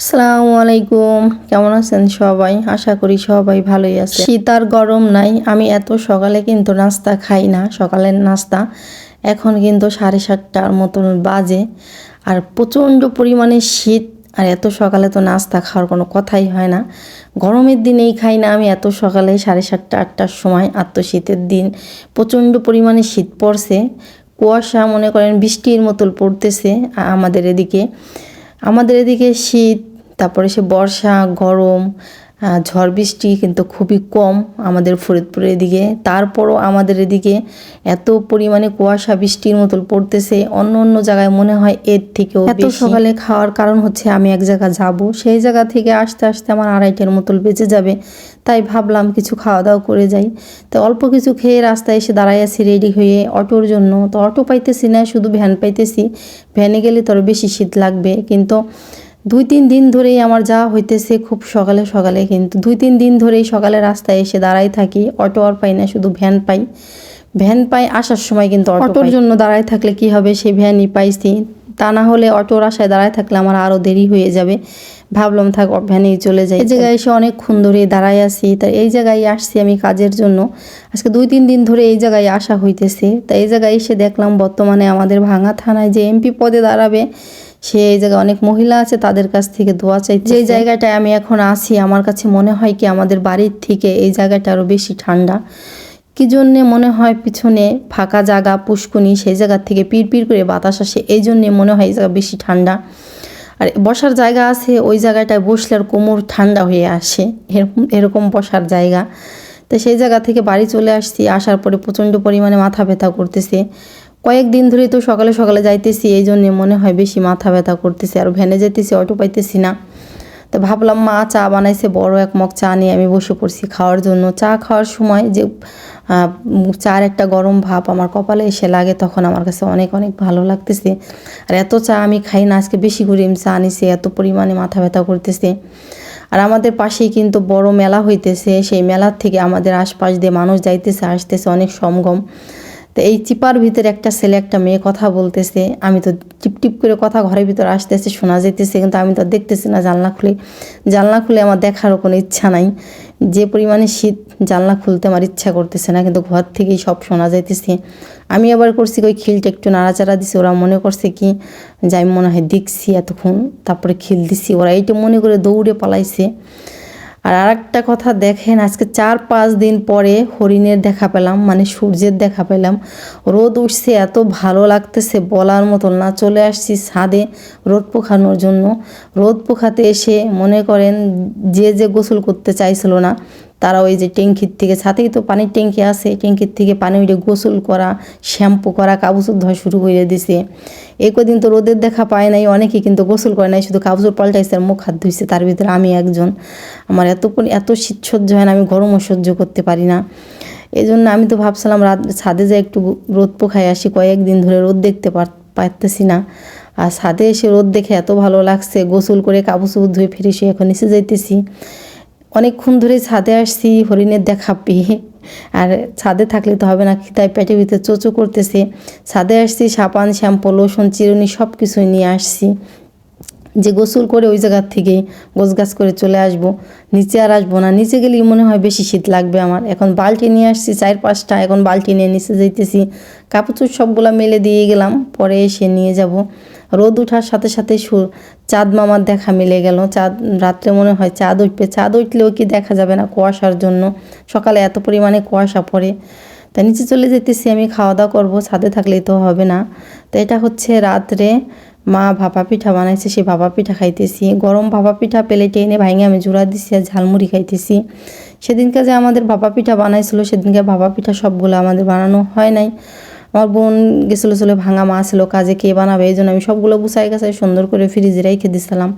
আসসালামু আলাইকুম। কেমন আছেন সবাই? আশা করি সবাই ভালোই আছে শীত আর গরম নাই। আমি এত সকালে কিন্তু নাস্তা খাই না। সকালের নাস্তা এখন কিন্তু সাড়ে সাতটার মতন বাজে। আর প্রচণ্ড পরিমাণে শীত। আর এত সকালে তো নাস্তা খাওয়ার কোনো কথাই হয় না। গরমের দিনেই খাই না আমি। এত সকালে সাড়ে সাতটা, আটটার সময় আর তো শীতের দিন। প্রচণ্ড পরিমাণে শীত পড়ছে। কুয়াশা মনে করেন বৃষ্টির মতন পড়তেছে আমাদের এদিকে। আমাদের এদিকে শীত তারপরে সে বর্ষা গরম ঝড় বৃষ্টি কিন্তু খুবই কম আমাদের ফরিদপুরের দিকে। তারপরও আমাদের এদিকে এত পরিমাণে কুয়াশা বৃষ্টির মতন পড়তেছে। অন্য অন্য জায়গায় মনে হয় এর থেকেও এত সকালে খাওয়ার কারণ হচ্ছে আমি এক জায়গা যাব সেই জায়গা থেকে আসতে আসতে আমার আড়াইটার মতন বেঁচে যাবে। তাই ভাবলাম কিছু খাওয়া দাওয়া করে যাই। তো অল্প কিছু খেয়ে রাস্তায় এসে দাঁড়াই আছি রেডি হয়ে অটোর জন্য। তো অটো পাইতেছি না শুধু ভ্যান পাইতেছি। ভ্যানে গেলে তোর বেশি শীত লাগবে। কিন্তু দুই তিন দিন ধরেই আমার যাওয়া হইতেছে খুব সকালে সকালে কিন্তু দুই তিন দিন ধরেই সকালে রাস্তায় এসে দাঁড়াই থাকি। অটো আর পাই না শুধু ভ্যান পাই। ভ্যান পাই আসার সময় কিন্তু অটোর জন্য দাঁড়ায় থাকলে কি হবে? সেই ভ্যানই পাইছি। তা না হলে অটোর আশায় দাঁড়ায় থাকলে আমার আরও দেরি হয়ে যাবে। ভাবলাম থাক ভ্যানেই চলে যাই। এই জায়গায় এসে অনেকক্ষণ ধরে দাঁড়ায় আছি। তা এই জায়গায় আসছি আমি কাজের জন্য। আজকে দুই তিন দিন ধরে এই জায়গায় আসা হইতেছে। তা এই জায়গায় এসে দেখলাম বর্তমানে আমাদের ভাঙা থানায় যে এমপি পদে দাঁড়াবে সে এই জায়গায় অনেক মহিলা আছে, তাদের কাছ থেকে দোয়া চাই যে জায়গাটায় আমি এখন আছি, আমার কাছে মনে হয় কি আমাদের বাড়ির থেকে এই জায়গাটা আরও বেশি ঠান্ডা। কি জন্যে মনে হয় পিছনে ফাঁকা জায়গা, পুষ্কুনি, সেই জায়গার থেকে পিড় করে বাতাস আসে, এই জন্যে মনে হয় এই জায়গা বেশি ঠান্ডা। আর বসার জায়গা আছে, ওই জায়গাটায় বসলে আর কোমর ঠান্ডা হয়ে আসে, এরকম এরকম বসার জায়গা। তো সেই জায়গা থেকে বাড়ি চলে আসছি, আসার পরে প্রচণ্ড পরিমাণে মাথা ব্যথা করতেছে। কয়েকদিন ধরে তো সকালে সকালে যাইতেছি, এই জন্যে মনে হয় বেশি মাথা ব্যথা করতেছে আর ভ্যানে যেতেছি অটো পাইতেছি না। তো ভাবলাম মা চা বানাইছে, বড় এক মগ চা নিয়ে আমি বসে পড়ছি খাওয়ার জন্য। চা খাওয়ার সময় যে চার একটা গরম ভাব আমার কপালে এসে লাগে তখন আমার কাছে অনেক অনেক ভালো লাগতেছে। আর এত চা আমি খাই না, আজকে বেশি করে চা নিছি, এত পরিমাণে মাথা ব্যথা করতেছে। আর আমাদের পাশেই কিন্তু বড় মেলা হইতেছে, সেই মেলার থেকে আমাদের আশপাশ দিয়ে মানুষ যাইতেছে, আসতেছে অনেক সমাগম। তো এই চিপার ভিতরে একটা ছেলে, একটা মেয়ে কথা বলতেছে। আমি তো টিপ টিপ করে কথা ঘরের ভিতরে আসতেছে, শোনা যেতেছে কিন্তু আমি তো দেখতেছি না জানলা খুলে। জানলা খুলে আমার দেখারও কোনো ইচ্ছা নাই। যে পরিমাণে শীত, জানলা খুলতে আমার ইচ্ছা করতেছে না, কিন্তু ঘর থেকেই সব শোনা যাইতেছে। আমি আবার করছি ওই খিলটা একটু নাড়াচাড়া দিছি, ওরা মনে করছে কি যে আমি মনে হয় দেখছি এতক্ষণ, তারপরে খিল দিছি। ওরা এইটা মনে করে দৌড়ে পালাইছে। আর আরেকটা কথা দেখেন, আজকে চার পাঁচ দিন পরে হরিণের দেখা পেলাম মানে সূর্যের দেখা পেলাম। রোদ উঠছে, এত ভালো লাগতেছে, বলার মতন না। চলে আসছি ছাদে রোদ পোখানোর জন্য। রোদ পোখাতে এসে মনে করেন যে যে গোসল করতে চাইছিল না তারা ওই যে ট্যাঙ্কির থেকে ছাতেই তো পানির ট্যাঙ্কি আছে, ট্যাঙ্কির থেকে পানি উঠে গোসল করা, শ্যাম্পু করা কাপড় ধোয়া শুরু করে দিছে। এই কদিন তো রোদের দেখা পায় নাই, অনেকেই কিন্তু গোসল করে নাই, শুধু কাপড় পাল্টাইছে আর মুখ হাত ধুইছে, তার ভিতরে আমি একজন। আমার এত এত শীত সহ্য হয় না, আমি গরমও সহ্য করতে পারি না। এই জন্য আমি তো ভাবছিলাম রাত, ছাদে যে একটু রোদ পোখায় আসি কয়েকদিন ধরে রোদ দেখতে পার, পারতেছি না। আর ছাদে এসে রোদ দেখে এত ভালো লাগছে, গোসল করে কাপড় ধুয়ে ফিরে এখন নিচে যাইতেছি। অনেকক্ষণ ধরে ছাদে আসছি, হরিণের দেখা পেয়ে। আর ছাদে থাকলে তো হবে না, তাই পেটের ভিতরে চোচো করতেছে। ছাদে আসছি সাবান শ্যাম্পু, লোশন, চিরুনি সব কিছুই নিয়ে আসছি। যে গোসল করে ওই জায়গার থেকে গোছ গাছ করে চলে আসব। নিচে আর আসব না, নিচে গেলেই মনে হয় বেশি শীত লাগবে আমার। এখন বালতি নিয়ে আসছি, চার পাঁচটা, এখন বালতি নিয়ে নিচে যাইতেছি। কাপড় চোপড় সবগুলা মেলে দিয়ে গেলাম, পরে এসে নিয়ে যাব। রোদ ওঠার সাথে সাথে চাঁদ মামার দেখা মিলে গেল। চাঁদ, রাত্রে মনে হয় চাঁদ উঠবে। চাঁদ উঠলেও কি দেখা যাবে না কুয়াশার জন্য? সকালে এত পরিমাণে কুয়াশা পড়ে। তা নিচে চলে যেতেছি, আমি খাওয়া দাওয়া করব, ছাদে থাকলেই তো হবে না। তো এটা হচ্ছে রাত্রে মা ভাপা পিঠা বানাইছে, সেই ভাপা পিঠা খাইতেছি। গরম ভাপা পিঠা প্লেটে এনে ভাঙে আমি জোড়া দিছি আর ঝালমুড়ি খাইতেছি। সেদিনকে যে আমাদের ভাপা পিঠা বানাইছিল, সেদিনকে ভাপা পিঠা সবগুলো আমাদের বানানো হয় নাই। আমার বোন গেছিল ছিল ভাঙা মা ছিল, কাজে কে বানাবে, এই জন্য আমি সবগুলো গুছাই গাছাই সুন্দর করে ফ্রিজে রেখে দিছিলাম।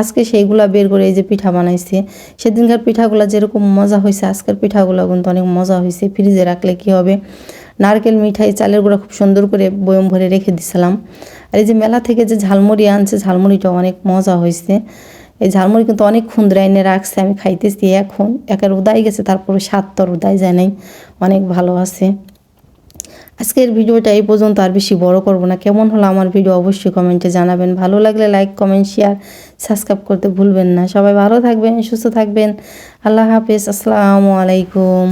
আজকে সেইগুলা বের করে এই যে পিঠা বানাইছে। সেদিনকার পিঠাগুলো যেরকম মজা হয়েছে আজকের পিঠাগুলো কিন্তু অনেক মজা হয়েছে ফ্রিজে রাখলে কি হবে? নারকেল, মিঠাই, চালের গুঁড়া খুব সুন্দর করে বয়ম ভরে রেখে দিছিলাম। আর এই যে মেলা থেকে যে ঝালমুড়ি আনছে ঝালমুড়িটা অনেক মজা হয়েছে এই ঝালমুড়ি কিন্তু অনেক খুন্দ্রা এনে রাখছে, আমি খাইতেছি এখন। একের উদাই গেছে, তারপরে সাত উদাই যায় নাই। অনেক ভালো আছে। আজকের ভিডিওটা এই পর্যন্ত, আর বেশি বড় করব না। কেমন হলো আমার ভিডিও অবশ্যই কমেন্টে জানাবেন। ভালো লাগলে লাইক কমেন্ট শেয়ার সাবস্ক্রাইব করতে ভুলবেন না। সবাই ভালো থাকবেন, সুস্থ থাকবেন। আল্লাহ হাফেজ, আসসালামু আলাইকুম।